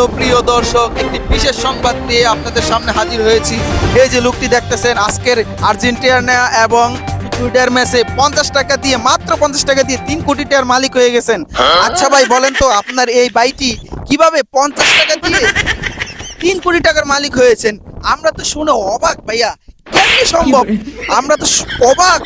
Hello প্রিয় দর্শক, একটি বিশেষ সংবাদ নিয়ে আপনাদের সামনে হাজির হয়েছি। এই যে লোকটি দেখতেছেন, আজকের আর্জেন্টিনা এবং টুইটার ম্যাচে পঞ্চাশ টাকা দিয়ে, মাত্র পঞ্চাশ টাকা দিয়ে তিন কোটি টাকার মালিক হয়ে গেছেন। আচ্ছা ভাই, বলেন তো, আপনার এই বাইটি কীভাবে পঞ্চাশ টাকা দিয়ে তিন কোটি টাকার মালিক হয়েছেন? আমরা তো শুনে অবাক ভাইয়া, কেমনি সম্ভব? আমরা তো অবাক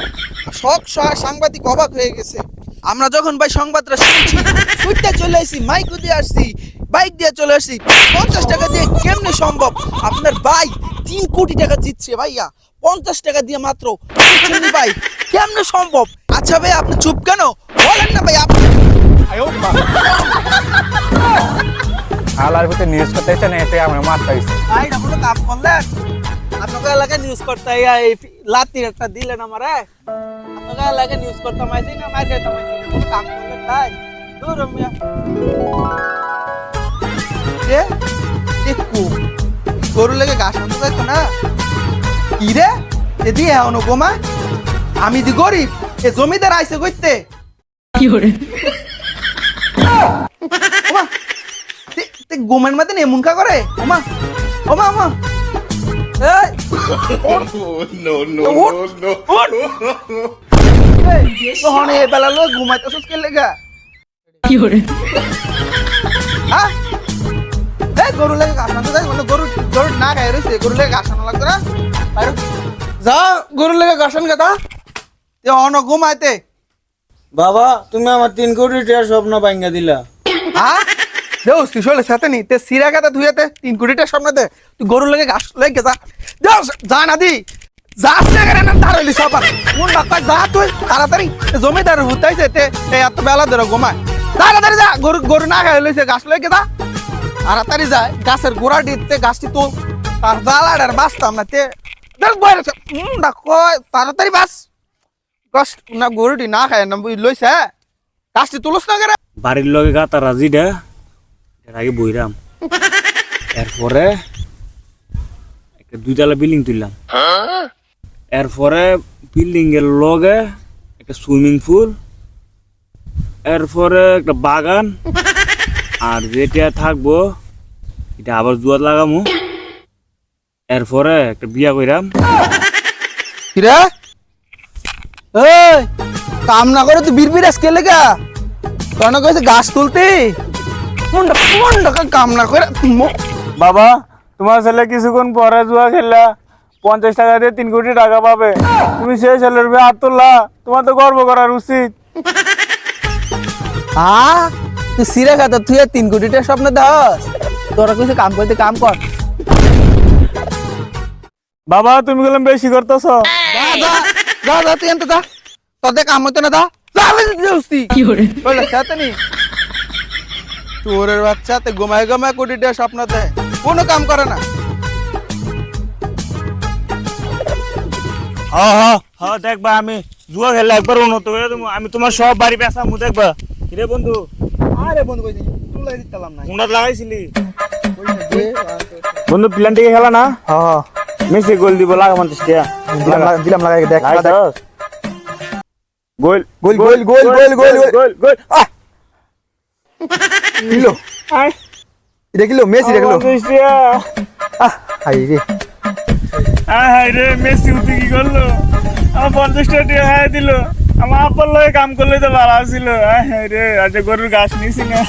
সব সা- সাংবাদিক অবাক হয়ে গেছে। আমরা যখন ভাই সংবাদটা শুনছি ছুটতে চলে আসছি মাইক দিয়ে আসছি বাইক দিয়ে চলে আসছি। পঞ্চাশ টাকা দিয়ে কেমনে সম্ভব? আপনার ভাই তিন কোটি টাকা জিতছে ভাইয়া। পঞ্চাশ টাকা দিয়ে মাত্র ভাই। কেমনে সম্ভব? আচ্ছা ভাই আপনি চুপ কেন? বলেন না ভাই আপনি আলার ভিতরে নিউজ করতে না এতে আমার ভাই কোনো করলেন? আপনাকে এলাকায় নিউজ করতে এই লাতি একটা দিলেন আমারে। আপনাকে এলাকায় নিউজ আইছি না কোনো করলেন তাই দূর মিয়া রে গরু লেগে ঘাস আনতে যাইতো না? কি রে? এ দিয়ে এমন গোমা আমি দি গরিব এ জমিদার আইছে কইতে। ওমা তে- তে গোমের মধ্যে এমন কা করে? ওমা ওমা ওমা। লোক ঘুমাইতেছিস কে লেগা? হ্যাঁ এই গরু লেগে ঘাস আনতে যাই মানে গরু গরু না খাই রয়েছে গরু লেগে ঘাস আনা লাগতো না। যা গরু লেগে ঘাস আন তে অন ঘুমাইতে বাবা তুমি আমার তিন কোটি টাকার স্বপ্ন ভাঙ্গা দিলা। হ্যাঁ দেউস তুই চলে সাথে নি? তে সিরা গাতে ধুয়েতে তিন কোটিটা সামনে দে। তুই গরু লেগে ঘাস লেগে যা। দেউস যা না দি। যাস না সবার কোন রাস্তায় যা তুই তাড়াতাড়ি জমিদার হুতাইছে তে তে এত বেলা ধরে ঘুমায় তাড়াতাড়ি যা গরু গরু না খাই লইছে ঘাস লেগে যা। তাড়াতাড়ি যা গাছের গোড়া দিতে গাছটি তো তার জ্বালাটার বাঁচতাম না তে তাড়াতাড়ি বাস। গাছ না গরুটি না খায় না লইছে গাছটি তুলস না করে? বাড়ির লগে গাতা রাজিটা এর বইরাম। এরপরে একটা দুইতলা বিল্ডিং তুললাম। এরপরে বিল্ডিং এর লগে একটা সুইমিং পুল। এরপরে একটা বাগান। আর যেটা থাকব এটা আবার জুয়াত লাগামু। এরপরে একটা বিয়া কইরাম। কিরে? এই কাম না করে তুই বিড়বিড় আজকে লেগা? কেন কইছে গাছ তুলতে? মুন্ডা মুন্ডা কাম না করে বাবা তোমার ছেলে কিছুক্ষণ পরে জুয়া খেললা। পঞ্চাশ টাকা দিয়ে তিন কোটি টাকা পাবে। তুমি সেই ছেলের বিয়ে হাত তোলা তোমার তো গর্ব করার উচিত। আ? তুই সিরে খাতে তুই আর তিন কোটি টাকা স্বপ্ন দাস তোরা কইছে কাম করতে কাম কর। বাবা তুমি গেলাম বেশি করতেছ। যা যা তুই এনতে যা। তোদের কাম হইতো না দা বাচ্চা তে ঘুমায় ঘুমায় কোটি টাকা স্বপ্ন দেয়। কোনো কাম করে না। দেখবা আমি জুয়া খেললে একবার উন্নত আমি তোমার সব বাড়ি মু দেখবা। কিরে বন্ধু? আরে বন্ধু কইছি তুলাই দিতাম না। কোনটা লাগাইছিলি? দে, বন্ধু প্ল্যান থেকে খেলা না? হ্যাঁ মেসি গোল দিব লাগা পঞ্চাশ দিলাম লাগাই দেখ গোল। গোল, গোল, গোল, গোল, গোল, গোল। গোল আহ! কিলো। আয়। এটা মেসি টাকা আহ হাই রে। আয় হায় রে মেসি উঠে কি করল? আমার পঞ্চাশ টাকা দিয়ে খাই দিল। আমার আব্বার লগে কাম করলে তো ভালো ছিল রে আজ গরুর গাছ নিয়েছি না।